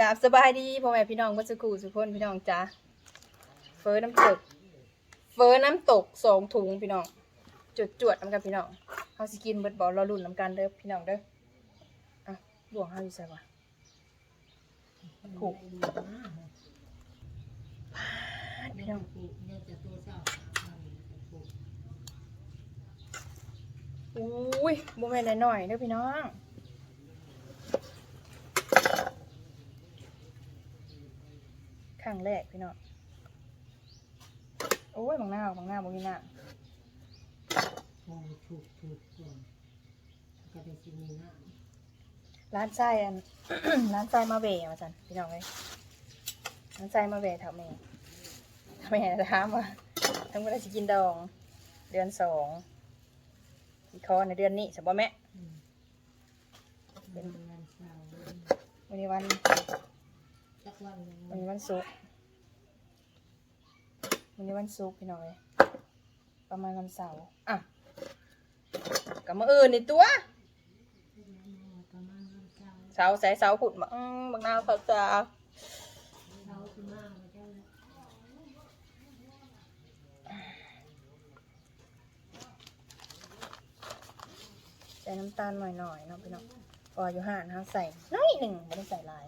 กราบสบายดีพ่อแม่พี่น้องเบ่สุกูสุกคนพี่น้องจ้าเฟอน้ำตก เฟอน้ำตกสองถุงพี่น้องจวดจวดๆน้ำกันพี่น้องเฮาสิกินเบิดบ่รอรุ่นน้ำกันเด้อพี่น้องเด้ออะบ่วงเฮาอยู่ไสวะผูกพี่น้องอุ้ยบ่แม่นน้อยๆเด้อพี่น้อง รั้งแรกพี่น้องโอ้ยบางหน้าบางหน้าบ่มีหน้าถูกถูกก่อนก็ได้สิมีหน้าร้านไส้อัน ร้านไส้มาเวมาจันพี่น้องเลยร้านไส้มาเวทำเองทำเองถามว่าทั้งเวลาสิกินดอง เดือนสองอีกคอในเดือนนี้สบแม่เป็นวันเสาร์วันนี้วัน สักวันหนึ่งวันนี้วันศุกร์วันนี้วันศุกร์พี่น้อยประมาณวันเสาร์อะกับมืออื่นนี่ตัวประมาณวันเสาร์เสาร์ใส่เสาร์ผุดมาอืมบางนาเขาจะเสาร์ที่มาวันเจ้าใส่น้ำตาลหน่อยๆเนาะพี่น้องพออยู่ห่านเขาใส่น้อยหนึ่งไม่ได้ใส่หลาย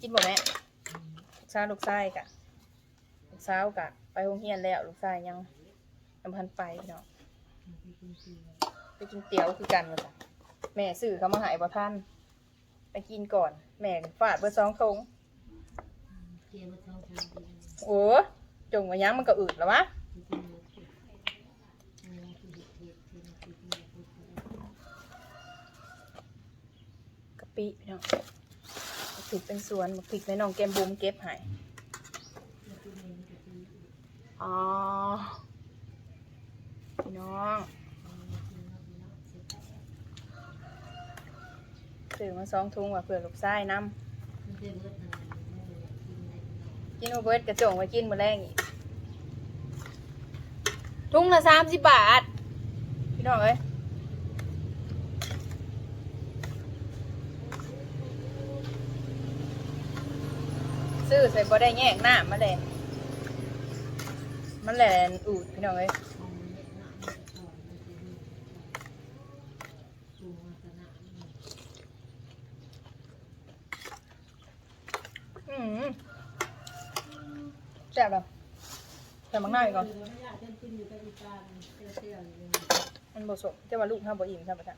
กินบ่แม่ลูกสาวลูกชายกะลูกสาวกะ ไปโรงเรียนแล้วลูกชายยังยังพันไปพี่น้องไปกินเตี๋ยวคือกันเลยจ้ะแม่ซื้อเขามาใหายบ่ท่านไปกินก่อน แม่ฟาดเบอร์สองทงโอ้จงว่ายังมันก็อืดแล้ววะกะปิพี่น้อง พริกเป็นสวนบักพริกในน้องแกมบุมเก็บให้อ๋อพี่น้องซื้อมาสองถุงว่าเผื่อลูกชายน้ำกินโอเบิร์ตกระจงไว้กินมื้อแรงอีกถุงละสามสิบบาท พี่น้องเอ้ย ซื้อใส่บ่ได้แยกหน้ามาเลยมันแหลนอูดพี่น้องเอ้ยอืมแซ่บแบบแต่บางหน้าอีกก่อนมันผสมจะว่าลูกห้าบ่อิ่มใช่ปะจ๊ะ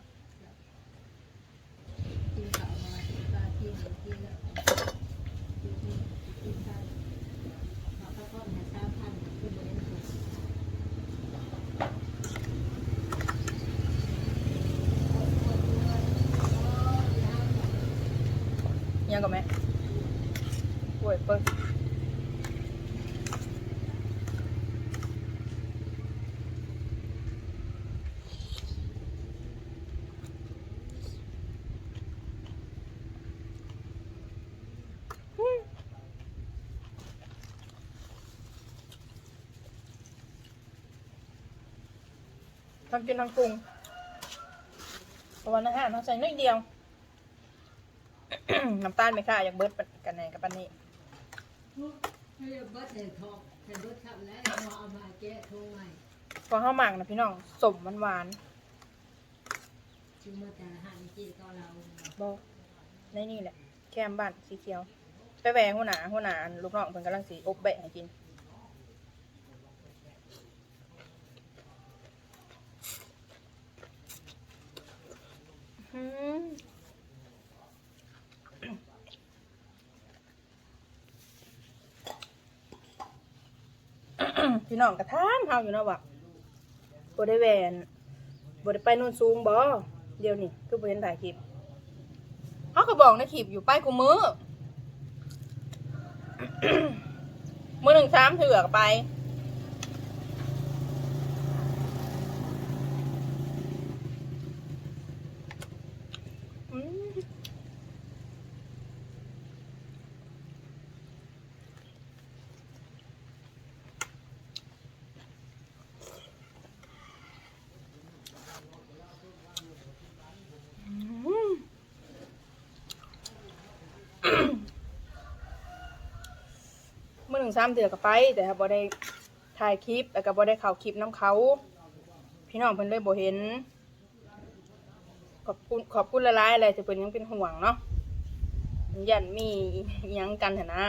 ยัง กับแม่ป่วยเปิ้ลทำกินทางปรุงเพราะวันอาหารเราใส่น้อยเดียว น้ำตาลไม่ค่าอยากเบิดกันแน่กับปันนี้พอเข้าหมักนะพี่น้องสมมันหวานๆบอกในนี่แหละ แคมบ้านสีเขียว ไปแหวงหัวหนาหัวหนาลูกน้องเพิ่นกำลังสีอบแบะให้กิน อืม พี่ น้องกระทามเฮาอยู่เนาะว่ะบ่ได้แหวนบ่ได้ไปโนู่นสูงบ่เดี๋ยวนี้คือบ่เห็นถ่ายคลิปเฮาก็บอกในคลิปอยู่ไปกูมือมื้อหนึ่งสามเถื่อกไป อืม งสามเถื่อก็ไป แต่บ่ได้ถ่ายคลิปแล้วก็บ่ได้เข้าคลิปน้ำเขา พี่น้องเพิ่นเลยบ่เห็น ขอบคุณขอบคุณละลายอะไรจะเพิ่นยังเป็นห่วงเนาะยันมียังกันหั่นนะ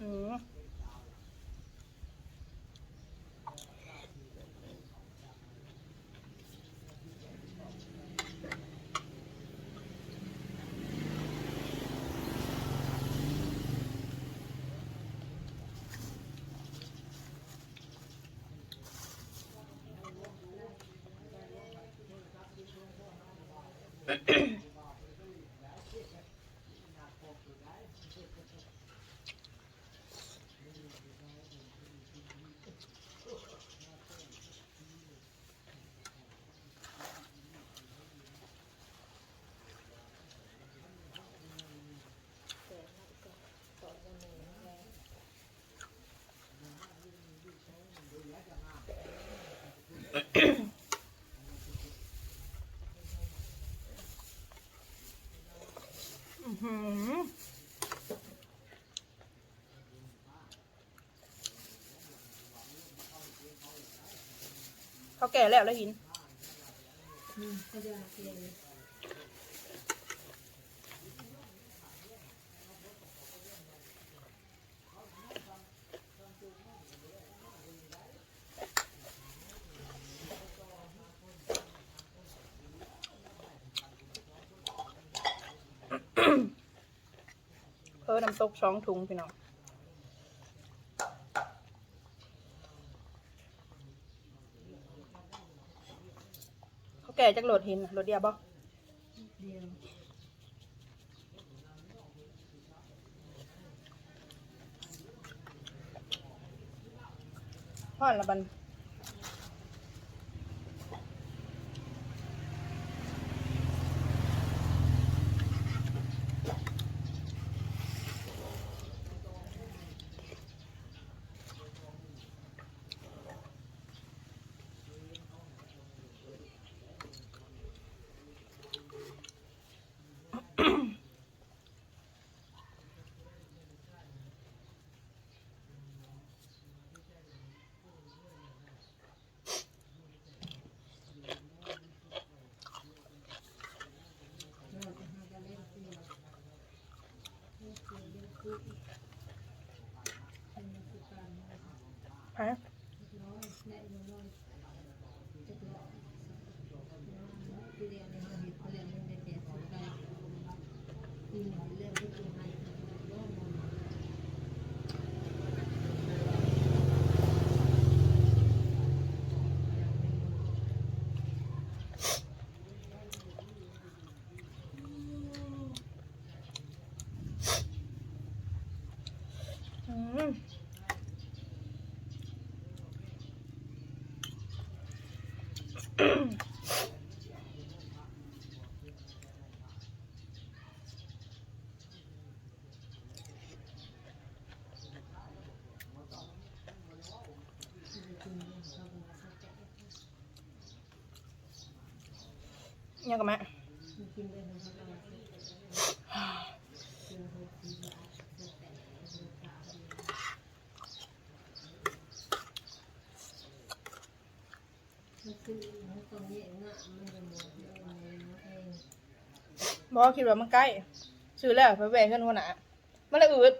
อืม อื้ออ เขาแก่แล้วแล้วหินเพิ่มน้ำตกสองถุงพี่น้องเขาแก่จากโหลดหินน่ะโหลดเดียวบ่เดียวพ่อนละบันฮะอืม ยังกับแม่ บอคิดว่ามันใกล้ซื้อแล้วไปแหวนเงินหัวหน้ามันละอืด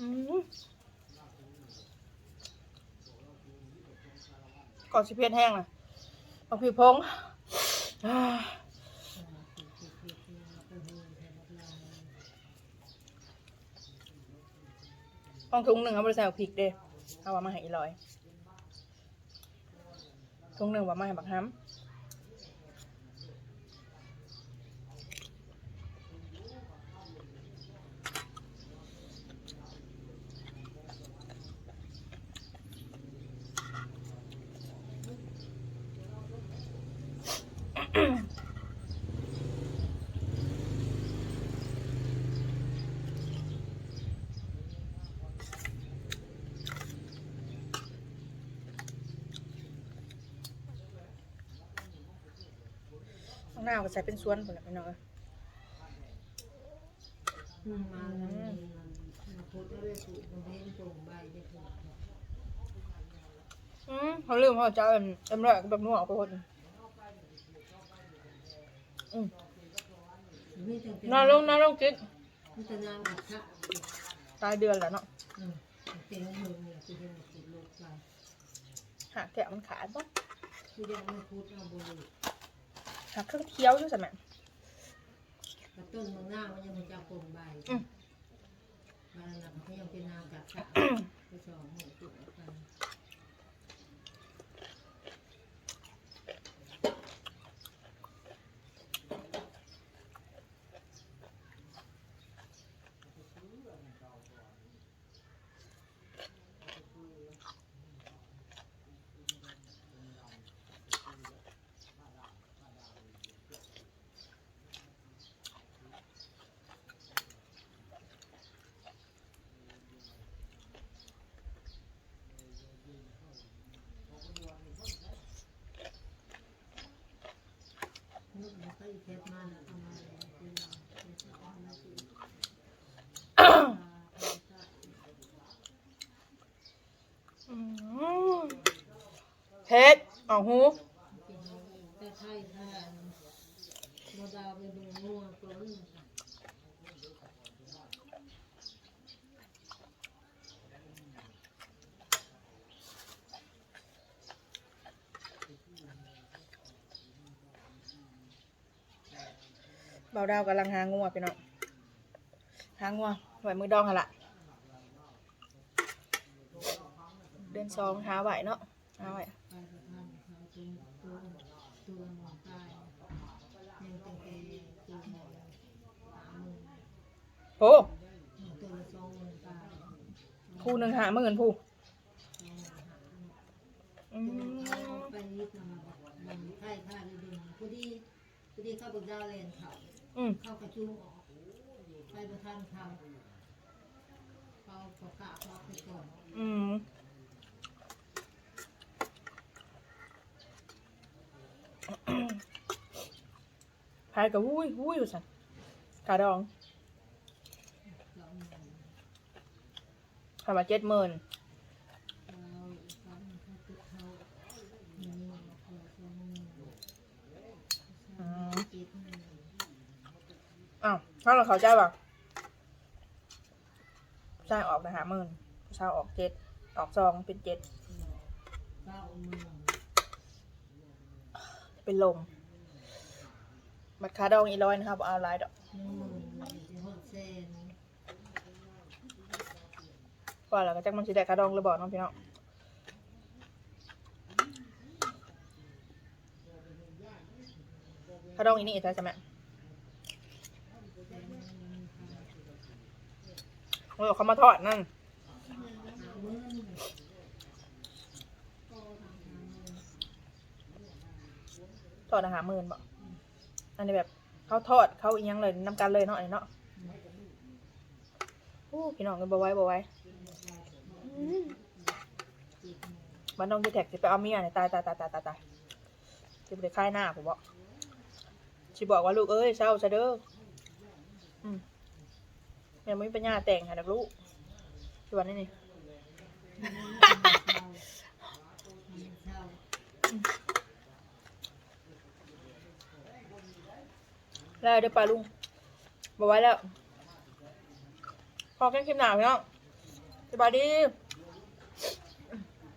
อืม ก่อนสิเพชรแห้งนะเอาผิวพงห้องถุงหนึ่งเอาไปใส่เอาพริกเด้เอาว่ามาให้อีลอยถุงหนึ่งว่ามาให้บักฮัม หน้าก็ใส่เป็นสวนพุ่นแหละพี่น้อยอืมาแล้วมาพูดเลยถูกมันเห็นตรงใบได้ถูกอืมเขาลืมเขาจะเอาเอ็มร้อยกับแบบนัวออกคนอืมนอนลงนอนลงจิตมีแต่นางอัดค่ะตายเดือนแล้วเนาะหาแกะมันขาดปะคือเดี๋ยวมันพูดเอาบุหรี่ หาเครื่องเคี้ยวอยู่ใช่ไหมกระต้นเมืองหน้ามันยังมันจะโป่งใบอืมบางหลังเขายังเป็นนางกัดค่ะไปสองหมูตุ่มกันนึ เท็ดเอาทีอืมเพชรออกหูแต่ไทยทานโมดาวเป็นดูงัวกล้น บาดาวกำลังหางัวพี่น้องหางัวไหวมือดองหั่นละเดือนสองหาไหวเนาะหาไหวไปประทานเขาจนตัวตัวหมอนตายยังตั้งแต่ตัวหมอนสามหมื่นโอ้ตัวละสองหมื่นตายผู้หนึ่งหาหมื่นผูองหมื่นหาอืมไปนิดมามันไทยท่าดีดีพอดีพอดีเข้าไปดาวเลนเขา อืมเข้ากระจุงออกไปประทานเขาเขาประกาศเขาไปก่อนอืมพายกับวุ้ยวุ้ยอยู่สันขาดองเราหนึ่งทำมาเจ็ดหมื่น เราสามเขาติดเขาหนึ่งเขาสองหนึ่งสามเจ็ดหนึ่ง อ้าวถ้าเราเขาใจป่ะใช่ออกนะหาหมื่นเช้าออกเจ็ดออกซองเป็นเจ็ดเป็นลมบัตรคาดองอีร้อยนะครับเอาไลน์ดอกหนึ่งหมื่นเป็นหกเซนก่อนแล้วก็จักมันสิได้คาดองหรือบอกน้องพี่น้องคาดองอีนี่ใช่ไหม แสนหนึ่งพัน เออเขามาทอดนั่นห้าหมื่นก็ทำห้าหมื่นทอดอาหารมื่นบอกอันนี้แบบเขาทอดเขาอียังเลยน้ำกันเลยเนาะอันนี้เนาะโอ้พี่น้องกันบ่ไว้บ่ไว้มันต้องจะแท็กจะไปเอาเมียเนี่ยตายตายตายตายตายตายจะไปค่ายหน้าผมบอกชิบอกว่าลูกเอ้ยเศร้าซะเด้อ ยังไม่ปัญญาแต่งค่ะดักลูกชวนนี่นี่ได้เด้อปลาลุงบอกไว้แล้ว พอแค่คลิปหนาวเนาะสบายดี